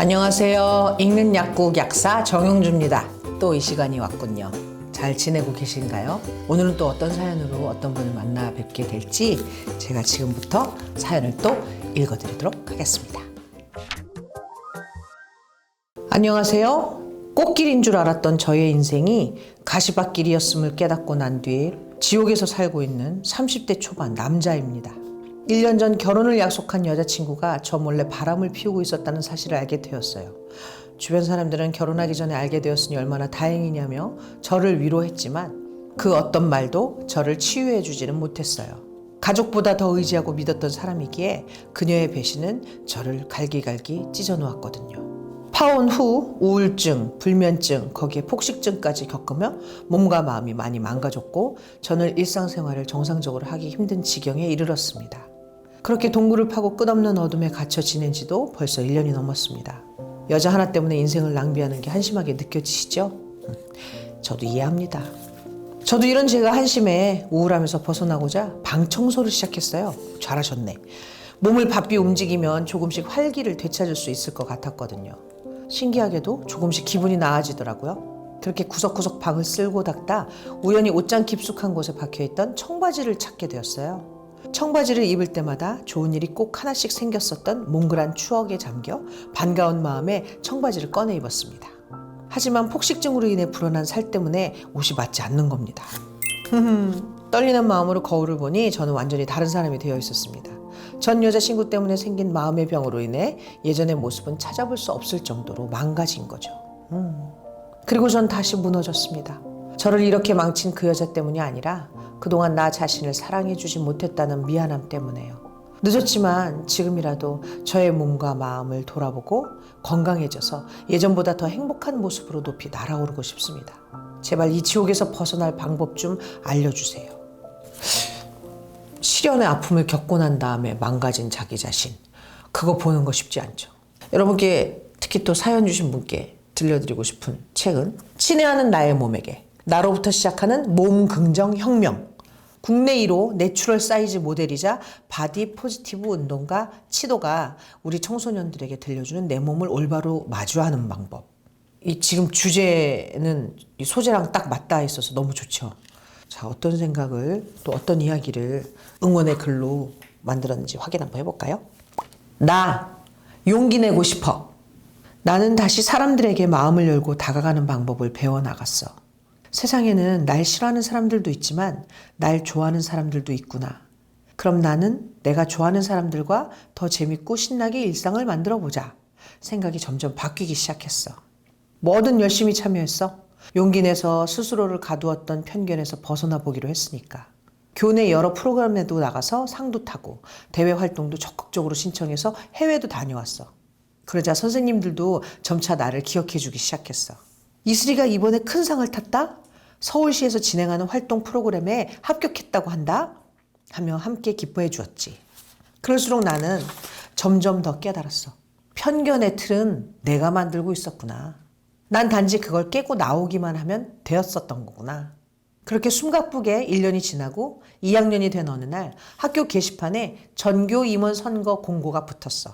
안녕하세요. 읽는 약국 약사 정용주입니다. 또 이 시간이 왔군요. 잘 지내고 계신가요? 오늘은 또 어떤 사연으로 어떤 분을 만나 뵙게 될지 제가 지금부터 사연을 또 읽어드리도록 하겠습니다. 안녕하세요. 꽃길인 줄 알았던 저의 인생이 가시밭길이었음을 깨닫고 난 뒤에 지옥에서 살고 있는 30대 초반 남자입니다. 1년 전 결혼을 약속한 여자친구가 저 몰래 바람을 피우고 있었다는 사실을 알게 되었어요. 주변 사람들은 결혼하기 전에 알게 되었으니 얼마나 다행이냐며 저를 위로했지만 그 어떤 말도 저를 치유해 주지는 못했어요. 가족보다 더 의지하고 믿었던 사람이기에 그녀의 배신은 저를 갈기갈기 찢어 놓았거든요. 파혼 후 우울증, 불면증, 거기에 폭식증까지 겪으며 몸과 마음이 많이 망가졌고 저는 일상생활을 정상적으로 하기 힘든 지경에 이르렀습니다. 그렇게 동굴을 파고 끝없는 어둠에 갇혀 지낸 지도 벌써 1년이 넘었습니다. 여자 하나 때문에 인생을 낭비하는 게 한심하게 느껴지시죠? 음, 저도 이해합니다. 저도 이런 제가 한심해 우울하면서 벗어나고자 방 청소를 시작했어요. 잘하셨네. 몸을 바삐 움직이면 조금씩 활기를 되찾을 수 있을 것 같았거든요. 신기하게도 조금씩 기분이 나아지더라고요. 그렇게 구석구석 방을 쓸고 닦다 우연히 옷장 깊숙한 곳에 박혀있던 청바지를 찾게 되었어요. 청바지를 입을 때마다 좋은 일이 꼭 하나씩 생겼었던 몽글한 추억에 잠겨 반가운 마음에 청바지를 꺼내 입었습니다. 하지만 폭식증으로 인해 불어난 살 때문에 옷이 맞지 않는 겁니다. 떨리는 마음으로 거울을 보니 저는 완전히 다른 사람이 되어 있었습니다. 전 여자친구 때문에 생긴 마음의 병으로 인해 예전의 모습은 찾아볼 수 없을 정도로 망가진 거죠. 음. 그리고 전 다시 무너졌습니다. 저를 이렇게 망친 그 여자 때문이 아니라 그동안 나 자신을 사랑해주지 못했다는 미안함 때문에요. 늦었지만 지금이라도 저의 몸과 마음을 돌아보고 건강해져서 예전보다 더 행복한 모습으로 높이 날아오르고 싶습니다. 제발 이 지옥에서 벗어날 방법 좀 알려주세요. 시련의 아픔을 겪고 난 다음에 망가진 자기 자신. 그거 보는 거 쉽지 않죠. 여러분께 특히 또 사연 주신 분께 들려드리고 싶은 책은 친애하는 나의 몸에게 나로부터 시작하는 몸 긍정 혁명. 국내 1호 내추럴 사이즈 모델이자 바디 포지티브 운동가 치도가 우리 청소년들에게 들려주는 내 몸을 올바로 마주하는 방법. 이 지금 주제는 이 소재랑 딱 맞닿아 있어서 너무 좋죠. 자, 어떤 생각을 또 어떤 이야기를 응원의 글로 만들었는지 확인 한번 해볼까요? 나 용기 내고 싶어. 나는 다시 사람들에게 마음을 열고 다가가는 방법을 배워나갔어. 세상에는 날 싫어하는 사람들도 있지만 날 좋아하는 사람들도 있구나. 그럼 나는 내가 좋아하는 사람들과 더 재밌고 신나게 일상을 만들어 보자. 생각이 점점 바뀌기 시작했어. 뭐든 열심히 참여했어. 용기 내서 스스로를 가두었던 편견에서 벗어나 보기로 했으니까. 교내 여러 프로그램에도 나가서 상도 타고 대외 활동도 적극적으로 신청해서 해외도 다녀왔어. 그러자 선생님들도 점차 나를 기억해 주기 시작했어. 이슬이가 이번에 큰 상을 탔다? 서울시에서 진행하는 활동 프로그램에 합격했다고 한다? 하며 함께 기뻐해 주었지. 그럴수록 나는 점점 더 깨달았어. 편견의 틀은 내가 만들고 있었구나. 난 단지 그걸 깨고 나오기만 하면 되었었던 거구나. 그렇게 숨가쁘게 1년이 지나고 2학년이 된 어느 날 학교 게시판에 전교 임원 선거 공고가 붙었어.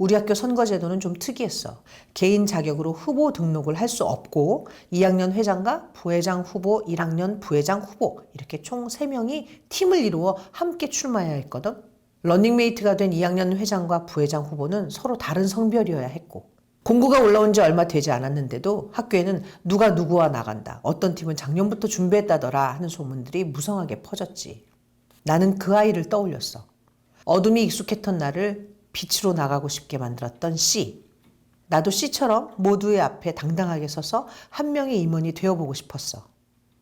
우리 학교 선거제도는 좀 특이했어. 개인 자격으로 후보 등록을 할 수 없고 2학년 회장과 부회장 후보, 1학년 부회장 후보 이렇게 총 3명이 팀을 이루어 함께 출마해야 했거든. 런닝메이트가 된 2학년 회장과 부회장 후보는 서로 다른 성별이어야 했고 공고가 올라온 지 얼마 되지 않았는데도 학교에는 누가 누구와 나간다. 어떤 팀은 작년부터 준비했다더라 하는 소문들이 무성하게 퍼졌지. 나는 그 아이를 떠올렸어. 어둠이 익숙했던 나를 빛으로 나가고 싶게 만들었던 C. 나도 C처럼 모두의 앞에 당당하게 서서 한 명의 임원이 되어보고 싶었어.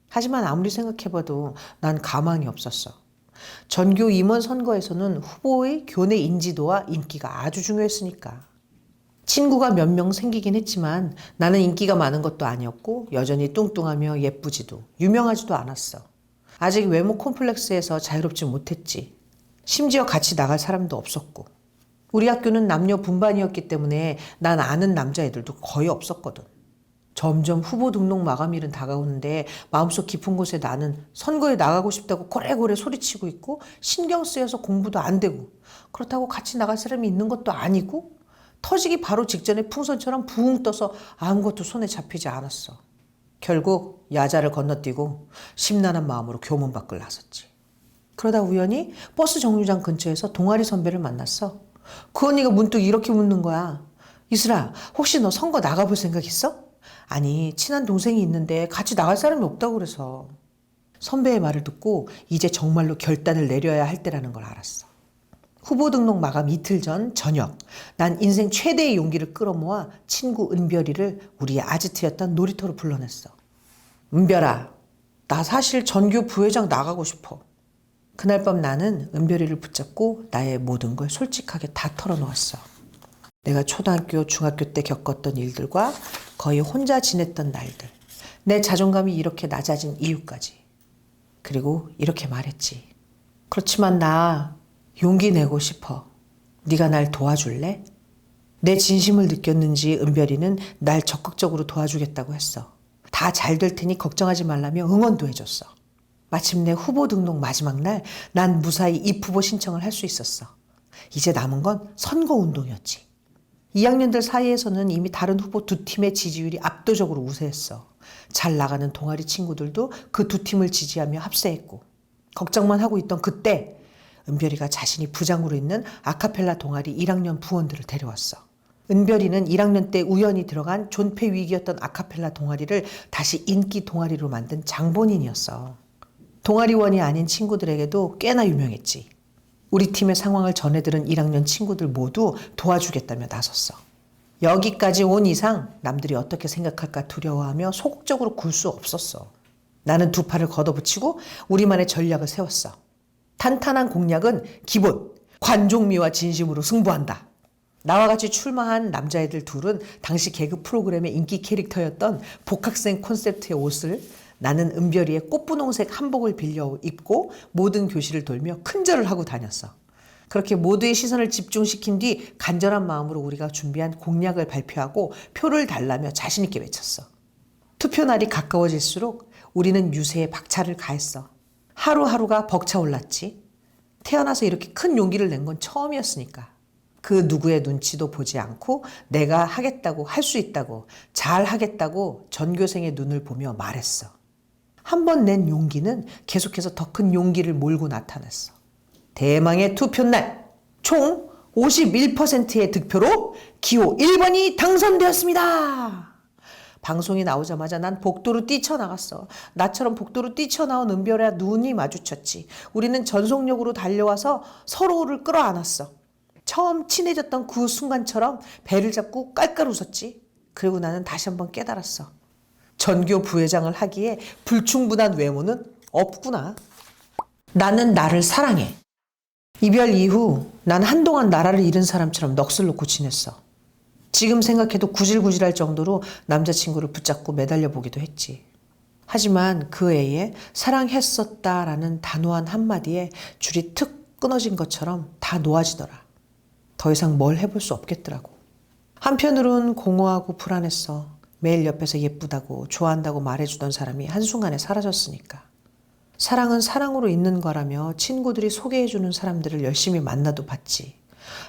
하지만 아무리 생각해봐도 난 가망이 없었어. 전교 임원 선거에서는 후보의 교내 인지도와 인기가 아주 중요했으니까. 친구가 몇 명 생기긴 했지만 나는 인기가 많은 것도 아니었고 여전히 뚱뚱하며 예쁘지도 유명하지도 않았어. 아직 외모 콤플렉스에서 자유롭지 못했지. 심지어 같이 나갈 사람도 없었고. 우리 학교는 남녀 분반이었기 때문에 난 아는 남자애들도 거의 없었거든. 점점 후보 등록 마감일은 다가오는데 마음속 깊은 곳에 나는 선거에 나가고 싶다고 고래고래 소리치고 있고 신경 쓰여서 공부도 안 되고 그렇다고 같이 나갈 사람이 있는 것도 아니고 터지기 바로 직전에 풍선처럼 붕 떠서 아무것도 손에 잡히지 않았어. 결국 야자를 건너뛰고 심란한 마음으로 교문 밖을 나섰지. 그러다 우연히 버스 정류장 근처에서 동아리 선배를 만났어. 그 언니가 문득 이렇게 묻는 거야. 이슬아, 혹시 너 선거 나가볼 생각 있어? 아니, 친한 동생이 있는데 같이 나갈 사람이 없다고 그래서. 선배의 말을 듣고 이제 정말로 결단을 내려야 할 때라는 걸 알았어. 후보 등록 마감 이틀 전 저녁, 난 인생 최대의 용기를 끌어모아 친구 은별이를 우리의 아지트였던 놀이터로 불러냈어. 은별아, 나 사실 전교 부회장 나가고 싶어. 그날 밤 나는 은별이를 붙잡고 나의 모든 걸 솔직하게 다 털어놓았어. 내가 초등학교, 중학교 때 겪었던 일들과 거의 혼자 지냈던 날들, 내 자존감이 이렇게 낮아진 이유까지. 그리고 이렇게 말했지. 그렇지만 나 용기 내고 싶어. 네가 날 도와줄래? 내 진심을 느꼈는지 은별이는 날 적극적으로 도와주겠다고 했어. 다 잘 될 테니 걱정하지 말라며 응원도 해줬어. 마침내 후보 등록 마지막 날 난 무사히 입후보 신청을 할 수 있었어. 이제 남은 건 선거 운동이었지. 2학년들 사이에서는 이미 다른 후보 두 팀의 지지율이 압도적으로 우세했어. 잘 나가는 동아리 친구들도 그 두 팀을 지지하며 합세했고 걱정만 하고 있던 그때 은별이가 자신이 부장으로 있는 아카펠라 동아리 1학년 부원들을 데려왔어. 은별이는 1학년 때 우연히 들어간 존폐 위기였던 아카펠라 동아리를 다시 인기 동아리로 만든 장본인이었어. 동아리원이 아닌 친구들에게도 꽤나 유명했지. 우리 팀의 상황을 전해들은 1학년 친구들 모두 도와주겠다며 나섰어. 여기까지 온 이상 남들이 어떻게 생각할까 두려워하며 소극적으로 굴 수 없었어. 나는 두 팔을 걷어붙이고 우리만의 전략을 세웠어. 탄탄한 공약은 기본, 관종미와 진심으로 승부한다. 나와 같이 출마한 남자애들 둘은 당시 개그 프로그램의 인기 캐릭터였던 복학생 콘셉트의 옷을 나는 은별이의 꽃분홍색 한복을 빌려 입고 모든 교실을 돌며 큰절을 하고 다녔어. 그렇게 모두의 시선을 집중시킨 뒤 간절한 마음으로 우리가 준비한 공약을 발표하고 표를 달라며 자신있게 외쳤어. 투표 날이 가까워질수록 우리는 유세에 박차를 가했어. 하루하루가 벅차올랐지. 태어나서 이렇게 큰 용기를 낸 건 처음이었으니까. 그 누구의 눈치도 보지 않고 내가 하겠다고 할 수 있다고 잘 하겠다고 전교생의 눈을 보며 말했어. 한 번 낸 용기는 계속해서 더 큰 용기를 몰고 나타났어. 대망의 투표 날, 총 51%의 득표로 기호 1번이 당선되었습니다. 방송이 나오자마자 난 복도로 뛰쳐나갔어. 나처럼 복도로 뛰쳐나온 은별의 눈이 마주쳤지. 우리는 전속력으로 달려와서 서로를 끌어안았어. 처음 친해졌던 그 순간처럼 배를 잡고 깔깔 웃었지. 그리고 나는 다시 한번 깨달았어. 전교 부회장을 하기에 불충분한 외모는 없구나. 나는 나를 사랑해. 이별 이후 난 한동안 나라를 잃은 사람처럼 넋을 놓고 지냈어. 지금 생각해도 구질구질할 정도로 남자친구를 붙잡고 매달려 보기도 했지. 하지만 그 애에 사랑했었다라는 단호한 한마디에 줄이 툭 끊어진 것처럼 다 놓아지더라. 더 이상 뭘 해볼 수 없겠더라고. 한편으론 공허하고 불안했어. 매일 옆에서 예쁘다고 좋아한다고 말해주던 사람이 한순간에 사라졌으니까. 사랑은 사랑으로 있는 거라며 친구들이 소개해주는 사람들을 열심히 만나도 봤지.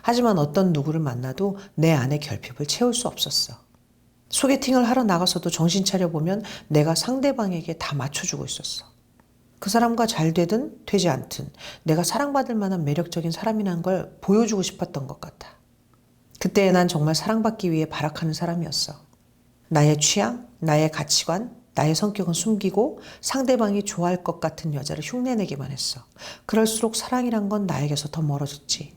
하지만 어떤 누구를 만나도 내 안의 결핍을 채울 수 없었어. 소개팅을 하러 나가서도 정신 차려보면 내가 상대방에게 다 맞춰주고 있었어. 그 사람과 잘 되든 되지 않든 내가 사랑받을 만한 매력적인 사람이라는 걸 보여주고 싶었던 것 같아. 그때 난 정말 사랑받기 위해 발악하는 사람이었어. 나의 취향, 나의 가치관, 나의 성격은 숨기고 상대방이 좋아할 것 같은 여자를 흉내내기만 했어. 그럴수록 사랑이란 건 나에게서 더 멀어졌지.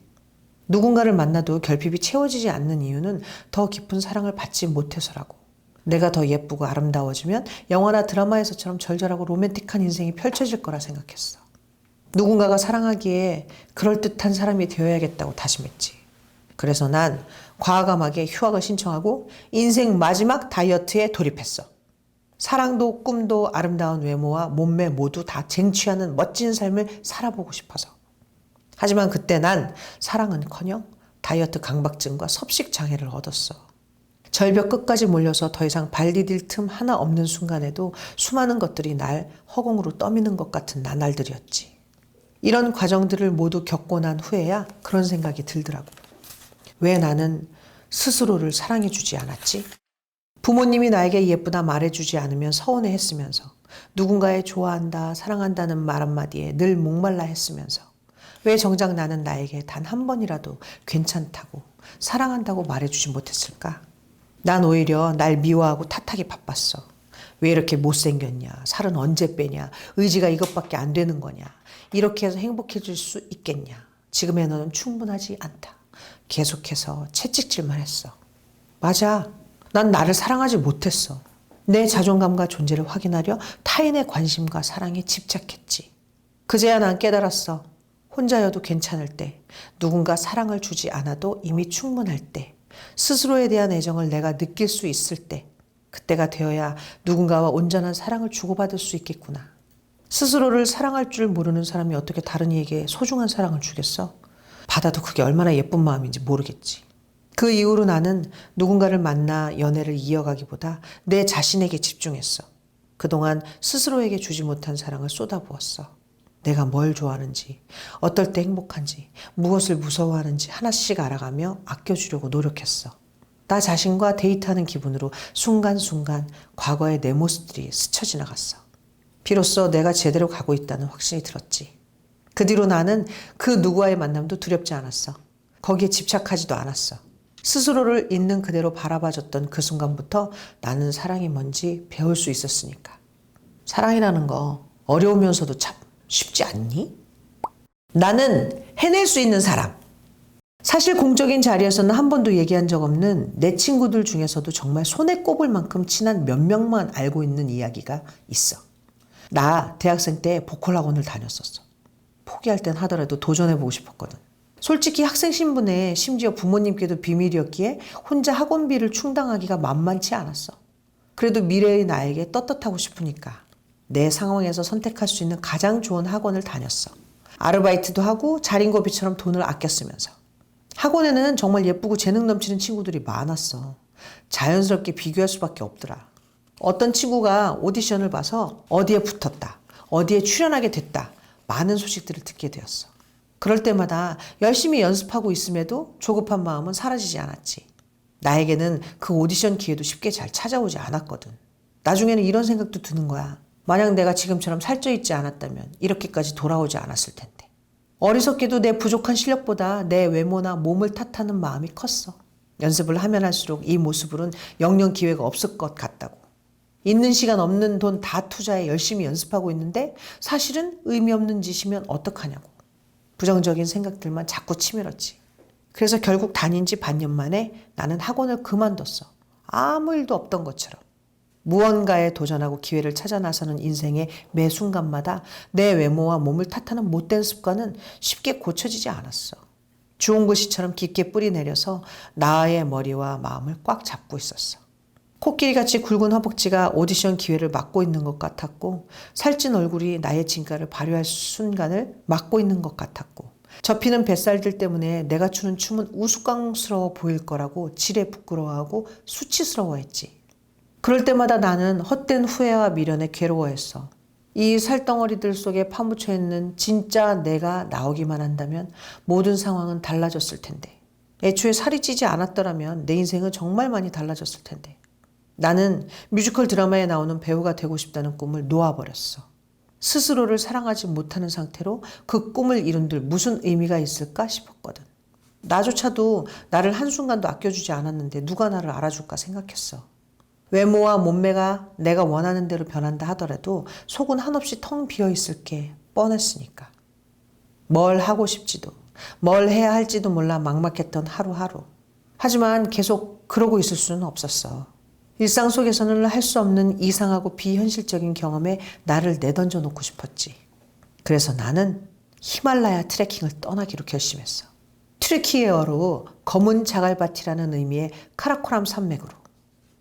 누군가를 만나도 결핍이 채워지지 않는 이유는 더 깊은 사랑을 받지 못해서라고. 내가 더 예쁘고 아름다워지면 영화나 드라마에서처럼 절절하고 로맨틱한 인생이 펼쳐질 거라 생각했어. 누군가가 사랑하기에 그럴듯한 사람이 되어야겠다고 다짐했지. 그래서 난 과감하게 휴학을 신청하고 인생 마지막 다이어트에 돌입했어. 사랑도 꿈도 아름다운 외모와 몸매 모두 다 쟁취하는 멋진 삶을 살아보고 싶어서. 하지만 그때 난 사랑은커녕 다이어트 강박증과 섭식 장애를 얻었어. 절벽 끝까지 몰려서 더 이상 발 디딜 틈 하나 없는 순간에도 수많은 것들이 날 허공으로 떠미는 것 같은 나날들이었지. 이런 과정들을 모두 겪고 난 후에야 그런 생각이 들더라고. 왜 나는 스스로를 사랑해주지 않았지? 부모님이 나에게 예쁘다 말해주지 않으면 서운해 했으면서 누군가의 좋아한다, 사랑한다는 말 한마디에 늘 목말라 했으면서 왜 정작 나는 나에게 단 한 번이라도 괜찮다고 사랑한다고 말해주지 못했을까? 난 오히려 날 미워하고 탓하기 바빴어. 왜 이렇게 못생겼냐? 살은 언제 빼냐? 의지가 이것밖에 안 되는 거냐? 이렇게 해서 행복해질 수 있겠냐? 지금의 너는 충분하지 않다. 계속해서 채찍질만 했어. 맞아. 난 나를 사랑하지 못했어. 내 자존감과 존재를 확인하려 타인의 관심과 사랑에 집착했지. 그제야 난 깨달았어. 혼자여도 괜찮을 때, 누군가 사랑을 주지 않아도 이미 충분할 때, 스스로에 대한 애정을 내가 느낄 수 있을 때, 그때가 되어야 누군가와 온전한 사랑을 주고받을 수 있겠구나. 스스로를 사랑할 줄 모르는 사람이 어떻게 다른 이에게 소중한 사랑을 주겠어? 받아도 그게 얼마나 예쁜 마음인지 모르겠지. 그 이후로 나는 누군가를 만나 연애를 이어가기보다 내 자신에게 집중했어. 그동안 스스로에게 주지 못한 사랑을 쏟아부었어. 내가 뭘 좋아하는지, 어떨 때 행복한지, 무엇을 무서워하는지 하나씩 알아가며 아껴주려고 노력했어. 나 자신과 데이트하는 기분으로 순간순간 과거의 내 모습들이 스쳐 지나갔어. 비로소 내가 제대로 가고 있다는 확신이 들었지. 그 뒤로 나는 그 누구와의 만남도 두렵지 않았어. 거기에 집착하지도 않았어. 스스로를 있는 그대로 바라봐줬던 그 순간부터 나는 사랑이 뭔지 배울 수 있었으니까. 사랑이라는 거 어려우면서도 참 쉽지 않니? 나는 해낼 수 있는 사람. 사실 공적인 자리에서는 한 번도 얘기한 적 없는 내 친구들 중에서도 정말 손에 꼽을 만큼 친한 몇 명만 알고 있는 이야기가 있어. 나 대학생 때 보컬 학원을 다녔었어. 포기할 땐 하더라도 도전해보고 싶었거든. 솔직히 학생 신분에 심지어 부모님께도 비밀이었기에 혼자 학원비를 충당하기가 만만치 않았어. 그래도 미래의 나에게 떳떳하고 싶으니까 내 상황에서 선택할 수 있는 가장 좋은 학원을 다녔어. 아르바이트도 하고 자린고비처럼 돈을 아껴 쓰면서. 학원에는 정말 예쁘고 재능 넘치는 친구들이 많았어. 자연스럽게 비교할 수밖에 없더라. 어떤 친구가 오디션을 봐서 어디에 붙었다, 어디에 출연하게 됐다, 많은 소식들을 듣게 되었어. 그럴 때마다 열심히 연습하고 있음에도 조급한 마음은 사라지지 않았지. 나에게는 그 오디션 기회도 쉽게 잘 찾아오지 않았거든. 나중에는 이런 생각도 드는 거야. 만약 내가 지금처럼 살쪄 있지 않았다면 이렇게까지 돌아오지 않았을 텐데. 어리석게도 내 부족한 실력보다 내 외모나 몸을 탓하는 마음이 컸어. 연습을 하면 할수록 이 모습으론 영영 기회가 없을 것 같다고. 있는 시간 없는 돈 다 투자해 열심히 연습하고 있는데 사실은 의미 없는 짓이면 어떡하냐고. 부정적인 생각들만 자꾸 치밀었지. 그래서 결국 다닌 지 반년 만에 나는 학원을 그만뒀어. 아무 일도 없던 것처럼. 무언가에 도전하고 기회를 찾아 나서는 인생의 매 순간마다 내 외모와 몸을 탓하는 못된 습관은 쉽게 고쳐지지 않았어. 주홍 글씨처럼 깊게 뿌리 내려서 나의 머리와 마음을 꽉 잡고 있었어. 코끼리같이 굵은 허벅지가 오디션 기회를 막고 있는 것 같았고 살찐 얼굴이 나의 진가를 발휘할 순간을 막고 있는 것 같았고 접히는 뱃살들 때문에 내가 추는 춤은 우스꽝스러워 보일 거라고 지레 부끄러워하고 수치스러워했지. 그럴 때마다 나는 헛된 후회와 미련에 괴로워했어. 이 살덩어리들 속에 파묻혀 있는 진짜 내가 나오기만 한다면 모든 상황은 달라졌을 텐데. 애초에 살이 찌지 않았더라면 내 인생은 정말 많이 달라졌을 텐데. 나는 뮤지컬 드라마에 나오는 배우가 되고 싶다는 꿈을 놓아버렸어. 스스로를 사랑하지 못하는 상태로 그 꿈을 이룬들 무슨 의미가 있을까 싶었거든. 나조차도 나를 한순간도 아껴주지 않았는데 누가 나를 알아줄까 생각했어. 외모와 몸매가 내가 원하는 대로 변한다 하더라도 속은 한없이 텅 비어 있을 게 뻔했으니까. 뭘 하고 싶지도, 뭘 해야 할지도 몰라 막막했던 하루하루. 하지만 계속 그러고 있을 수는 없었어. 일상 속에서는 할 수 없는 이상하고 비현실적인 경험에 나를 내던져 놓고 싶었지. 그래서 나는 히말라야 트레킹을 떠나기로 결심했어. 트레키에어로 검은 자갈밭이라는 의미의 카라코람 산맥으로.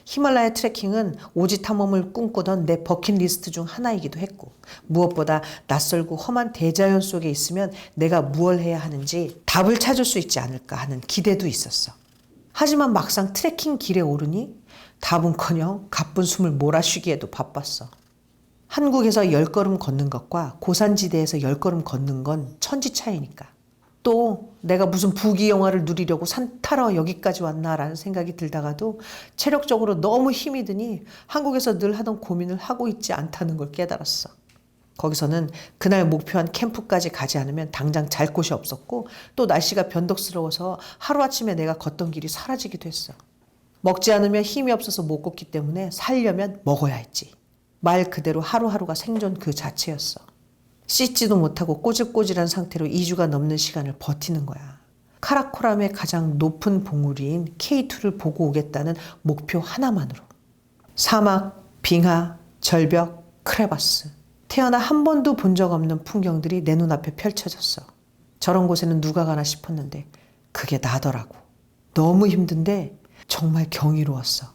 히말라야 트레킹은 오지 탐험을 꿈꾸던 내 버킷리스트 중 하나이기도 했고 무엇보다 낯설고 험한 대자연 속에 있으면 내가 무얼 해야 하는지 답을 찾을 수 있지 않을까 하는 기대도 있었어. 하지만 막상 트레킹 길에 오르니 답은커녕 가쁜 숨을 몰아쉬기에도 바빴어. 한국에서 열 걸음 걷는 것과 고산지대에서 열 걸음 걷는 건 천지 차이니까. 또 내가 무슨 부귀 영화를 누리려고 산 타러 여기까지 왔나라는 생각이 들다가도 체력적으로 너무 힘이 드니 한국에서 늘 하던 고민을 하고 있지 않다는 걸 깨달았어. 거기서는 그날 목표한 캠프까지 가지 않으면 당장 잘 곳이 없었고 또 날씨가 변덕스러워서 하루아침에 내가 걷던 길이 사라지기도 했어. 먹지 않으면 힘이 없어서 못 걷기 때문에 살려면 먹어야 했지. 말 그대로 하루하루가 생존 그 자체였어. 씻지도 못하고 꼬질꼬질한 상태로 2주가 넘는 시간을 버티는 거야. 카라코람의 가장 높은 봉우리인 K2를 보고 오겠다는 목표 하나만으로. 사막, 빙하, 절벽, 크레바스. 태어나 한 번도 본 적 없는 풍경들이 내 눈앞에 펼쳐졌어. 저런 곳에는 누가 가나 싶었는데 그게 나더라고. 너무 힘든데 정말 경이로웠어.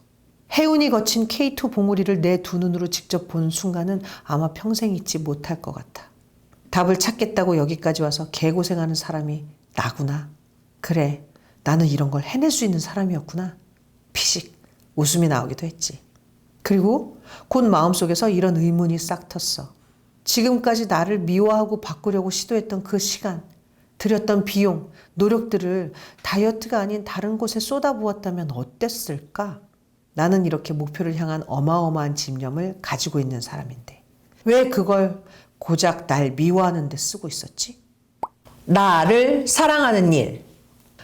해운이 거친 K2 봉우리를 내 두 눈으로 직접 보는 순간은 아마 평생 잊지 못할 것 같아. 답을 찾겠다고 여기까지 와서 개고생하는 사람이 나구나. 그래, 나는 이런 걸 해낼 수 있는 사람이었구나. 피식 웃음이 나오기도 했지. 그리고 곧 마음속에서 이런 의문이 싹 텄어. 지금까지 나를 미워하고 바꾸려고 시도했던 그 시간, 들였던 비용, 노력들을 다이어트가 아닌 다른 곳에 쏟아부었다면 어땠을까? 나는 이렇게 목표를 향한 어마어마한 집념을 가지고 있는 사람인데 왜 그걸 고작 날 미워하는 데 쓰고 있었지? 나를 사랑하는 일.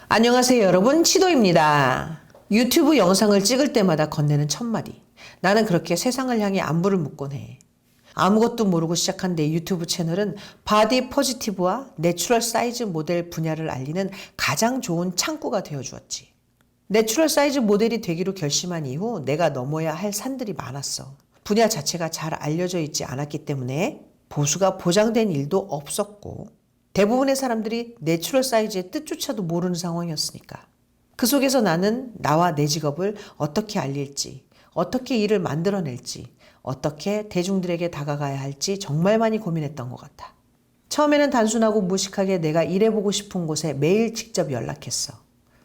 안녕하세요, 여러분. 치도입니다. 유튜브 영상을 찍을 때마다 건네는 첫마디. 나는 그렇게 세상을 향해 안부를 묻곤 해. 아무것도 모르고 시작한 내 유튜브 채널은 바디 포지티브와 내추럴 사이즈 모델 분야를 알리는 가장 좋은 창구가 되어 주었지. 내추럴 사이즈 모델이 되기로 결심한 이후 내가 넘어야 할 산들이 많았어. 분야 자체가 잘 알려져 있지 않았기 때문에 보수가 보장된 일도 없었고 대부분의 사람들이 내추럴 사이즈의 뜻조차도 모르는 상황이었으니까. 그 속에서 나는 나와 내 직업을 어떻게 알릴지, 어떻게 일을 만들어낼지, 어떻게 대중들에게 다가가야 할지 정말 많이 고민했던 것 같아. 처음에는 단순하고 무식하게 내가 일해보고 싶은 곳에 매일 직접 연락했어.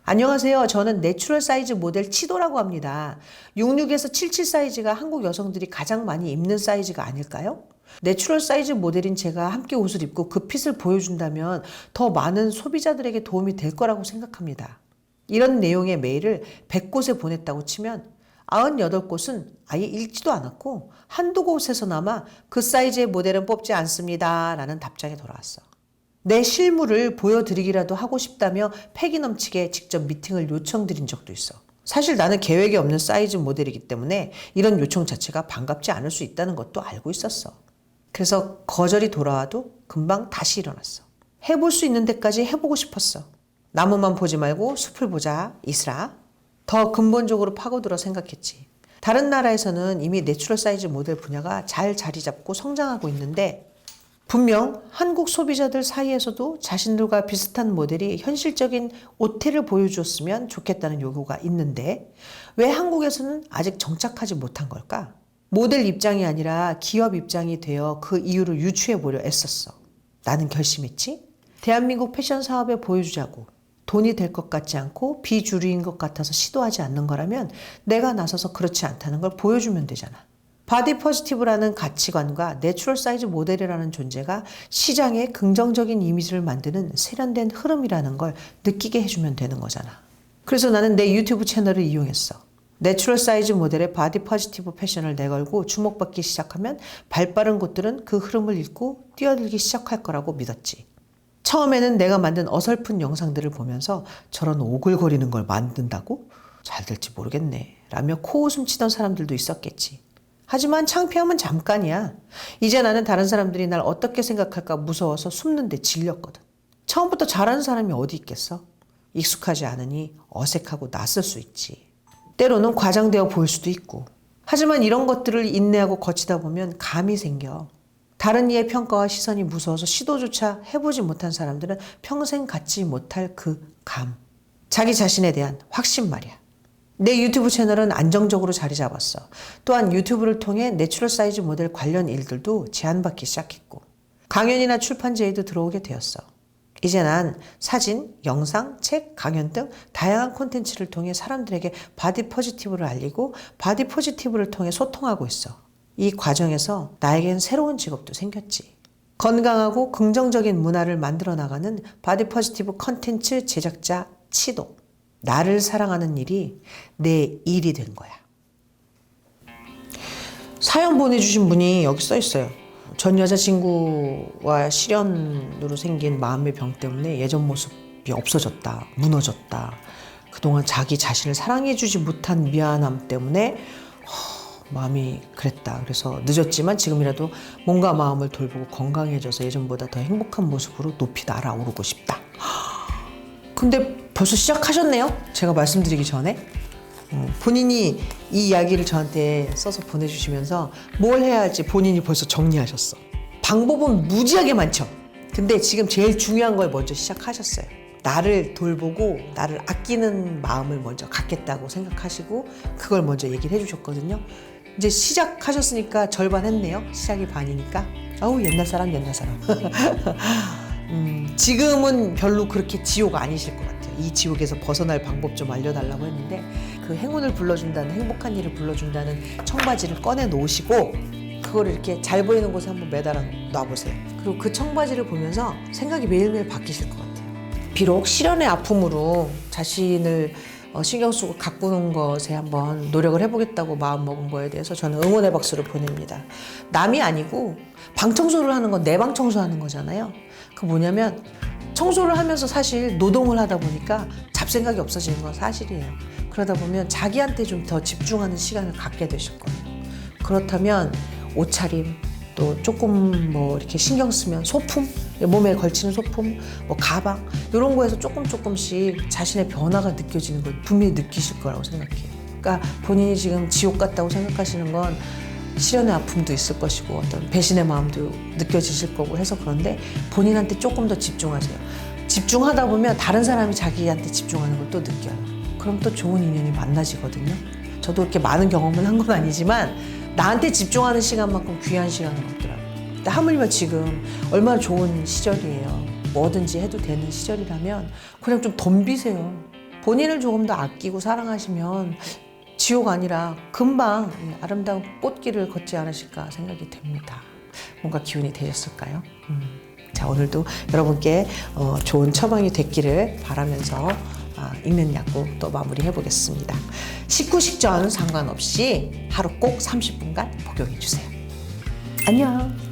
안녕하세요. 저는 내추럴 사이즈 모델 치도라고 합니다. 66에서 77 사이즈가 한국 여성들이 가장 많이 입는 사이즈가 아닐까요? 내추럴 사이즈 모델인 제가 함께 옷을 입고 그 핏을 보여준다면 더 많은 소비자들에게 도움이 될 거라고 생각합니다. 이런 내용의 메일을 100곳에 보냈다고 치면 98곳은 아예 읽지도 않았고 한두 곳에서나마 그 사이즈의 모델은 뽑지 않습니다. 라는 답장이 돌아왔어. 내 실물을 보여드리기라도 하고 싶다며 패기 넘치게 직접 미팅을 요청드린 적도 있어. 사실 나는 계획이 없는 사이즈 모델이기 때문에 이런 요청 자체가 반갑지 않을 수 있다는 것도 알고 있었어. 그래서 거절이 돌아와도 금방 다시 일어났어. 해볼 수 있는 데까지 해보고 싶었어. 나무만 보지 말고 숲을 보자, 이스라. 더 근본적으로 파고들어 생각했지. 다른 나라에서는 이미 내추럴 사이즈 모델 분야가 잘 자리 잡고 성장하고 있는데 분명 한국 소비자들 사이에서도 자신들과 비슷한 모델이 현실적인 옷태를 보여주었으면 좋겠다는 요구가 있는데 왜 한국에서는 아직 정착하지 못한 걸까? 모델 입장이 아니라 기업 입장이 되어 그 이유를 유추해 보려 애썼어. 나는 결심했지? 대한민국 패션 사업에 보여주자고. 돈이 될 것 같지 않고 비주류인 것 같아서 시도하지 않는 거라면 내가 나서서 그렇지 않다는 걸 보여주면 되잖아. 바디 포지티브라는 가치관과 내추럴 사이즈 모델이라는 존재가 시장에 긍정적인 이미지를 만드는 세련된 흐름이라는 걸 느끼게 해주면 되는 거잖아. 그래서 나는 내 유튜브 채널을 이용했어. 내추럴 사이즈 모델의 바디 포지티브 패션을 내걸고 주목받기 시작하면 발빠른 곳들은 그 흐름을 읽고 뛰어들기 시작할 거라고 믿었지. 처음에는 내가 만든 어설픈 영상들을 보면서 저런 오글거리는 걸 만든다고? 잘 될지 모르겠네. 라며 코웃음 치던 사람들도 있었겠지. 하지만 창피함은 잠깐이야. 이제 나는 다른 사람들이 날 어떻게 생각할까 무서워서 숨는데 질렸거든. 처음부터 잘하는 사람이 어디 있겠어? 익숙하지 않으니 어색하고 낯설 수 있지. 때로는 과장되어 보일 수도 있고. 하지만 이런 것들을 인내하고 거치다 보면 감이 생겨. 다른 이의 평가와 시선이 무서워서 시도조차 해보지 못한 사람들은 평생 갖지 못할 그 감. 자기 자신에 대한 확신 말이야. 내 유튜브 채널은 안정적으로 자리 잡았어. 또한 유튜브를 통해 내추럴 사이즈 모델 관련 일들도 제안받기 시작했고, 강연이나 출판 제의도 들어오게 되었어. 이제 난 사진, 영상, 책, 강연 등 다양한 콘텐츠를 통해 사람들에게 바디 포지티브를 알리고 바디 포지티브를 통해 소통하고 있어. 이 과정에서 나에겐 새로운 직업도 생겼지. 건강하고 긍정적인 문화를 만들어 나가는 바디 포지티브 컨텐츠 제작자 치도. 나를 사랑하는 일이 내 일이 된 거야. 사연 보내주신 분이 여기 써 있어요. 전 여자친구와 실연으로 생긴 마음의 병 때문에 예전 모습이 없어졌다, 무너졌다. 그동안 자기 자신을 사랑해주지 못한 미안함 때문에 허, 마음이 그랬다. 그래서 늦었지만 지금이라도 몸과 마음을 돌보고 건강해져서 예전보다 더 행복한 모습으로 높이 날아오르고 싶다. 근데 벌써 시작하셨네요? 제가 말씀드리기 전에. 어, 본인이 이 이야기를 저한테 써서 보내주시면서 뭘 해야 할지 본인이 벌써 정리하셨어. 방법은 무지하게 많죠. 근데 지금 제일 중요한 걸 먼저 시작하셨어요. 나를 돌보고 나를 아끼는 마음을 먼저 갖겠다고 생각하시고 그걸 먼저 얘기를 해주셨거든요. 이제 시작하셨으니까 절반 했네요. 시작이 반이니까. 아우 옛날 사람 옛날 사람. 음, 지금은 별로 그렇게 지옥 아니실 것 같아요. 이 지옥에서 벗어날 방법 좀 알려달라고 했는데 그 행운을 불러준다는 행복한 일을 불러준다는 청바지를 꺼내 놓으시고 그거를 이렇게 잘 보이는 곳에 한번 매달아 놔보세요. 그리고 그 청바지를 보면서 생각이 매일매일 바뀌실 것 같아요. 비록 실연의 아픔으로 자신을 어, 신경 쓰고 가꾸는 것에 한번 노력을 해보겠다고 마음 먹은 거에 대해서 저는 응원의 박수를 보냅니다. 남이 아니고 방 청소를 하는 건 내 방 청소하는 거잖아요. 그 뭐냐면 청소를 하면서 사실 노동을 하다 보니까 잡생각이 없어지는 건 사실이에요. 그러다 보면 자기한테 좀 더 집중하는 시간을 갖게 되실 거예요. 그렇다면 옷차림 또 조금 뭐 이렇게 신경 쓰면 소품 몸에 걸치는 소품 뭐 가방 이런 거에서 조금 조금씩 자신의 변화가 느껴지는 걸 분명히 느끼실 거라고 생각해요. 그러니까 본인이 지금 지옥 같다고 생각하시는 건 실연의 아픔도 있을 것이고 어떤 배신의 마음도 느껴지실 거고 해서 그런데 본인한테 조금 더 집중하세요. 집중하다 보면 다른 사람이 자기한테 집중하는 걸 또 느껴요. 그럼 또 좋은 인연이 만나지거든요. 저도 이렇게 많은 경험을 한건 아니지만 나한테 집중하는 시간만큼 귀한 시간은 없더라고요. 하물며 지금 얼마나 좋은 시절이에요. 뭐든지 해도 되는 시절이라면 그냥 좀 덤비세요. 본인을 조금 더 아끼고 사랑하시면 지옥 아니라 금방 이 아름다운 꽃길을 걷지 않으실까 생각이 됩니다. 뭔가 기운이 되셨을까요? 음. 자 오늘도 여러분께 어, 좋은 처방이 됐기를 바라면서 아, 약국 또 마무리해 보겠습니다. 식후 식전 상관없이 하루 꼭 30분간 복용해 주세요. 안녕.